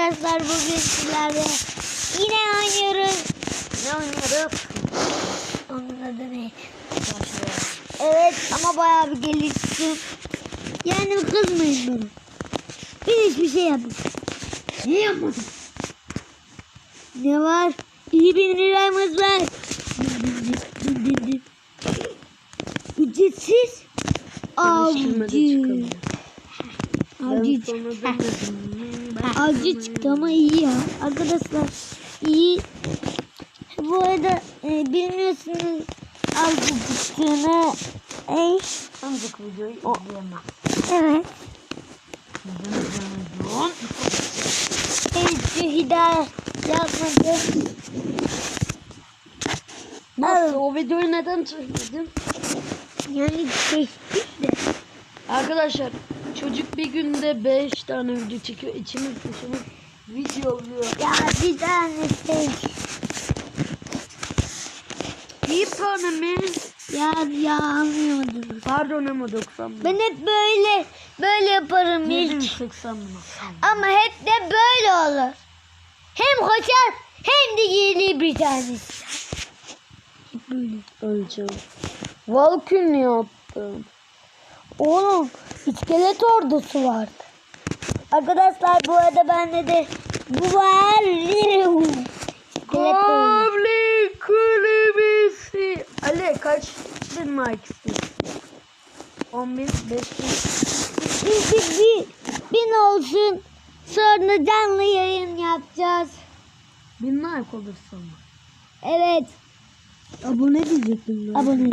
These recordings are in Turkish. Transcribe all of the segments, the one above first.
Arkadaşlar bugün sizlerle yine oynuyoruz. Ne oynuyoruz? Onun adı ne? Evet ama bayağı bir geliştim. Yani kızmayın bana. Ben hiçbir şey yapmadım. Ne yapmadın? Ne var? İyi bir liramız var. Ücretsiz. Avcı. Avcı Avcı çıktı ama iyi ya. Arkadaşlar iyi. Bu arada e, bilmiyorsunuz avcı çıktığını. Ey, Ancak videoyu izleyemem. evet. Hiç hidayet yapmadı. Nasıl? O videoyu neden çekmedin? Yani tehdit de. Arkadaşlar çocuk bir günde 5 tane video çekiyor. İçimiz dışımız video oluyor. Ya bir tane şey. Bir tane mi? Ya ya anlıyordunuz. Pardon ama 90 mı? Ben hep böyle böyle yaparım ilk. 780 mi? Ama hep de böyle olur. Hem koşar hem de gelir bir tanesi. Hep böyle. Öleceğim. Valkün yaptım. Oğlum iskelet ordusu vardı. Arkadaşlar bu arada bende de bu var. Kavli kulübesi. Ali kaç bin like istiyorsun? 10 bin, 5 bin. Çünkü bir bin olsun. Sonra canlı yayın yapacağız. Bin like olursa mı? Evet. Abone diyecektim ben. Abone.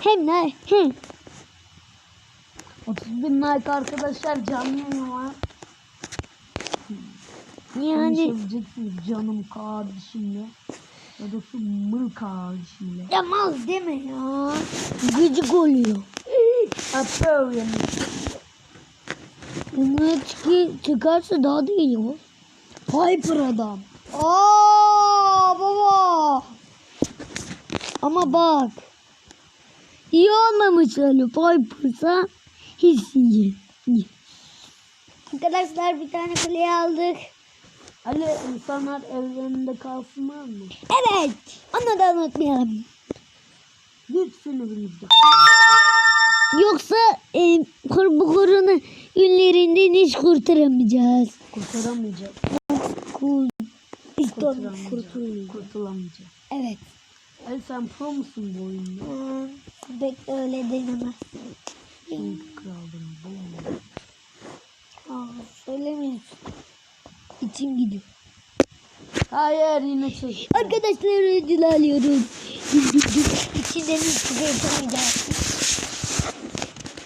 Hem de hem. 30 bin like arkadaşlar canlı yayın var. Yani Konuşabileceksiniz canım kardeşimle. Ya da şu mıl kardeşimle. yapmaz deme ya. Gıcık oluyor. Öğrenmiş. Ama çıkı, çıkarsa daha da iyi olur. Piper adam. Aa baba. Ama bak. İyi olmamış öyle Piper'sa iyi. Arkadaşlar bir tane kule aldık. Ali insanlar evlerinde kalsınlar mı? Evet. Onu da unutmayalım. Lütfen evimizde. Yoksa e, kur- bu korona ünlerinden hiç kurtaramayacağız. Kurtaramayacak. Kul. İşte Kurtulamayacak. kurtulamayacağız. Kurtulamayacak. Evet. Ali sen pro musun bu oyunda? Hmm, bekle öyle denemez. Çünkü kraldım. Boom. Aa, söylemiyorsun. İçim gidiyor. Hayır yine çek. Arkadaşlar ödül alıyorum. İçinden hiç çıkartamayacağız.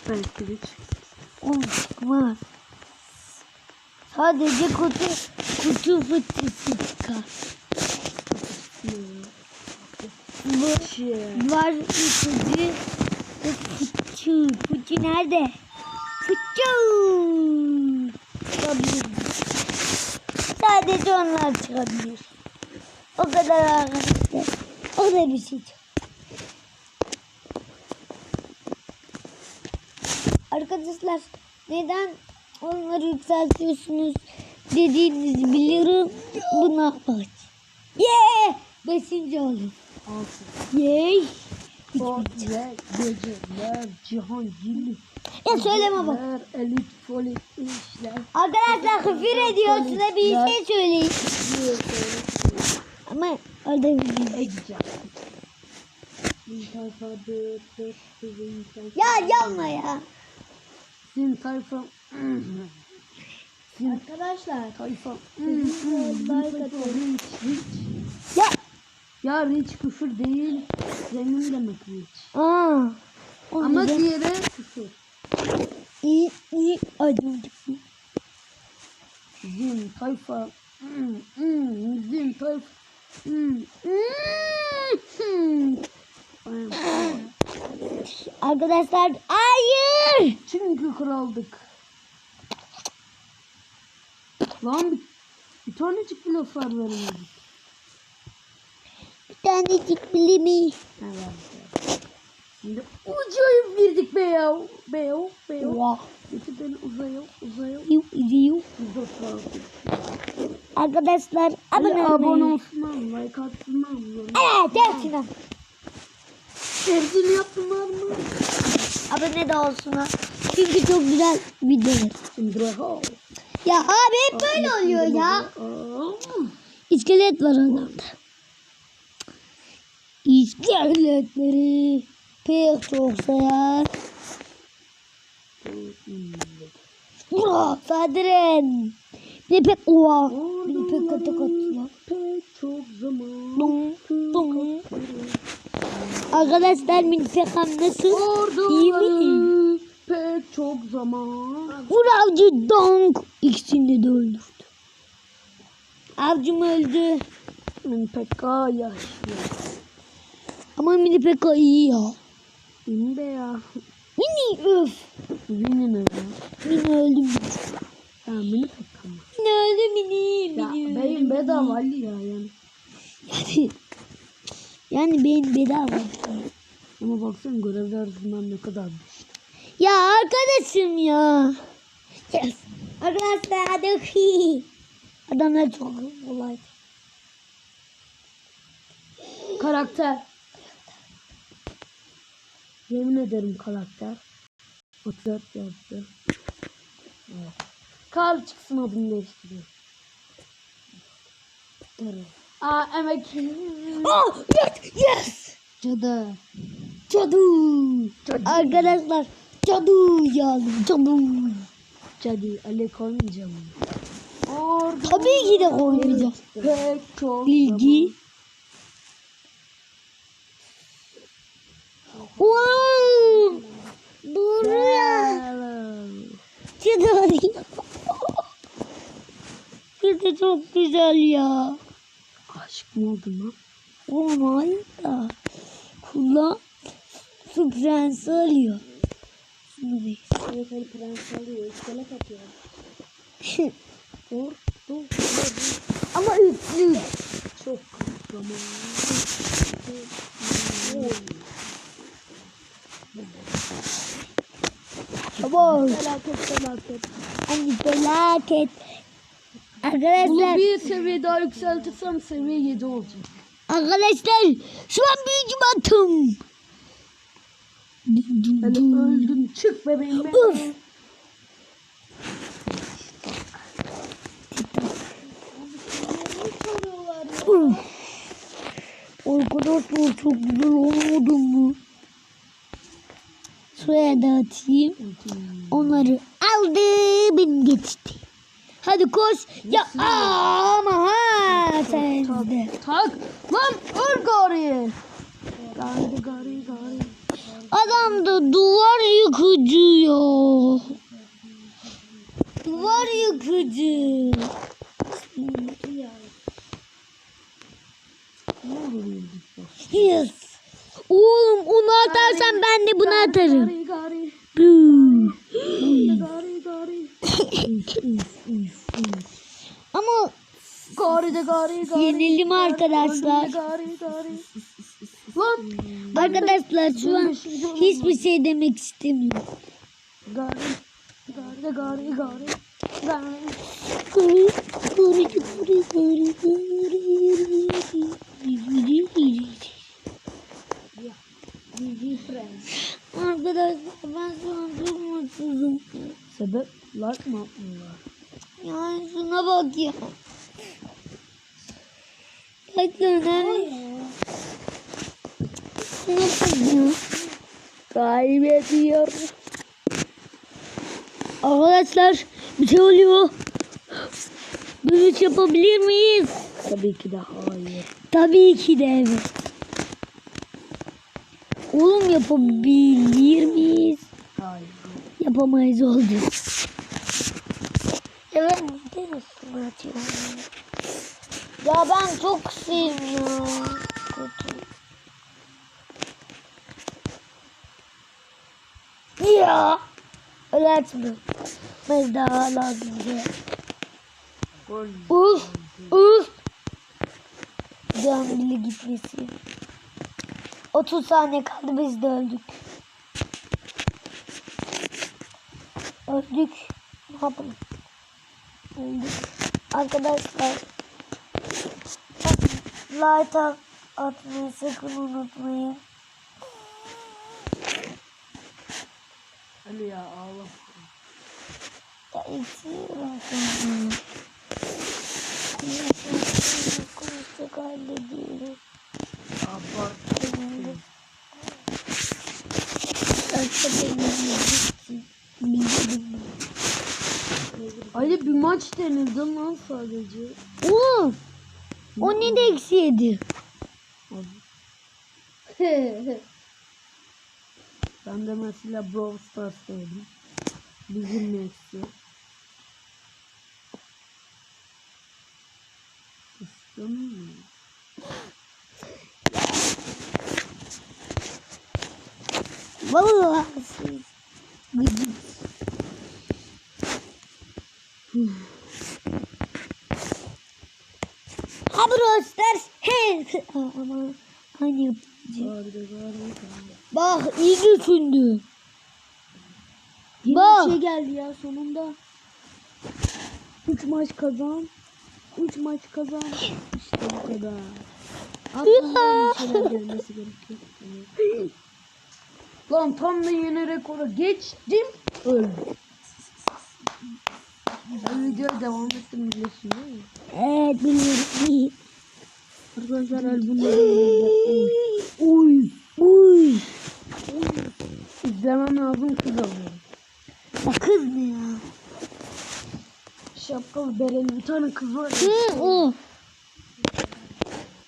Belki de Oğlum var. Sadece kutu kutu fıtısı çıkar. Bu var ipucu. Fıçı. Fıçı nerede? Fıçı. Çıkabilir. Sadece onlar çıkabilir. O kadar arkadaşlar. O da bir şey. Arkadaşlar neden onları yükseltiyorsunuz dediğinizi biliyorum. Bu ne yapacak? Yeah! Beşinci oldum. Altı. Yay! O ve geceler cihangirli. Ya söyleme bak. Elit folit işler. Arkadaşlar küfür ediyor size bir şey söyleyeyim. diyor, Ama orada bir şey. Ya yapma ya. Sin tayfa. Sin Arkadaşlar. tayfa. like atın. Ya. Rich küfür değil. Zengin demek rich. Aa. Ama diğeri küfür. iyi iyi acıdım. Zin tayfa. Hmm, hmm, Zin tayfa. Hmm, hmm, hmm. Arkadaşlar hayır. Çünkü kraldık. Lan bir, bir tanecik bile far veremedik. Tanecik bilimi. Evet. Şimdi acayip girdik be ya. Be ya. Be ya. Vah. Getir beni uzaya uzaya. Yuh, yuh. Arkadaşlar abone Abone, abone olmayı. olsunlar mı? Like atsınlar mı? Evet hepsine. Tercihini yapsınlar mı? Abone de olsunlar. Çünkü çok güzel videolar. Şimdi rahat. Ya abi hep böyle oluyor ya. İskelet var adamda. İskeletleri pek çok sever. Ura sadiren. Bir de pek. Bir de pek katı katıyor. Pek çok zaman. Dum, dum. Arkadaşlar benim pekam nasıl? İyi mi? Pek çok zaman. Vur avcı donk. İkisini de öldürdü. Avcım öldü. Daha yaşlı. Ama mini peka iyi ya. Benim de ya. Mini öf. Benim de ya. Mini öldüm. Ya beni pek ama. Mini öldü mini. Ya Mini benim bedava Ali ya yani. Yani, yani benim bedava. Ama baksana görevler arasından ne kadar düştü. Ya arkadaşım ya. Yes. Arkadaşlar hadi. Adamlar çok kolay. Karakter. Yemin ederim karakter. 34 yaptı. Evet. Karl çıksın adını değiştiriyor. Aa emek. Oh yes yes. Cadı. Cadı. Arkadaşlar cadı yazdım cadı. Cadı. Ali koymayacağım. Tabii ki de koymayacağız. Pek çok Bilgi. Wow. Doğru ya. zaman. Cadı hadi. Cadı çok güzel ya. Aşık mı oldun lan? Olmaz da. Kullan. Su prensi alıyor. Şunu değil. Evet Ali prens alıyor. İskelet atıyor. Dur. Dur. Ama üçlü. Çok zaman. Baba. Felaket felaket. Hani felaket. Bunu Arkadaşlar. bir seviye daha yükseltirsem seviye 7 olacak. Arkadaşlar. Şu an büyücü battım. Ali öldüm. Çık bebeğim. Uf. Uf. Arkadaşlar çok güzel olmadı mı? Şuraya da atayım. Onları aldı benim geçti. Hadi koş. Ya ama ha sen de. Tak. Lan öl gari. Gari gari gari. Adam da duvar yıkıcı ya. Duvar yıkıcı. Yes. Oğlum onu atarsan ben de bunu atarım. Ama Gari de gari gari. Yenildim arkadaşlar. Gari gari. Lan. arkadaşlar şu an hiçbir şey demek istemiyorum. Gari. Gari de gari gari. Gari. Gari, gari, gari, gari, Arkadaşlar ben şu an çok mutsuzum. Sebep like mı atmıyorlar? Yani şuna bak ya. Bak önemli. Şuna bak ya. Kaybediyor. Arkadaşlar bir şey oluyor. Dönüş yapabilir miyiz? Tabii ki de hayır. Tabii ki de evet. Oğlum yapabilir miyiz? Hayır. Yapamayız oldu. Evet, atıyorum? Ya ben çok sevmiyorum. Kötü. Ya. Öyle açma. Ben daha lazım diye. Gol. Uf. Uf. Can bile gitmesi. 30 saniye kaldı biz de öldük. Öldük. Ne yapalım? Öldük. Arkadaşlar. Like at- atmayı sakın unutmayın. Ali ya ağlama. Ya istiyorum seni. Konuşacak halde değilim. Abarttın. Ali bir maç denildi lan sadece. Oğlum. O ne de eksi yedi. Ben de mesela Brawl Stars'taydım. Bizim Messi. Kıstın mı? Gıcık. Ha Brawl Stars. He. Ama hani. Bak iyi düşündü. Bak. bir şey geldi ya sonunda. 3 maç kazan. 3 maç kazan. İşte bu kadar. Aslında Ya. bir şeyler gelmesi gerekiyor. Lan tam da yeni rekora geçtim. Öldüm. Ben videoya devam ettim biliyorsun değil mi? Evet biliyorum. Arkadaşlar albümleri Uy. Uy. izlemem lazım kız alıyorum. Ya kız ne ya? Şapkalı bereli bir tane kız var. Hı.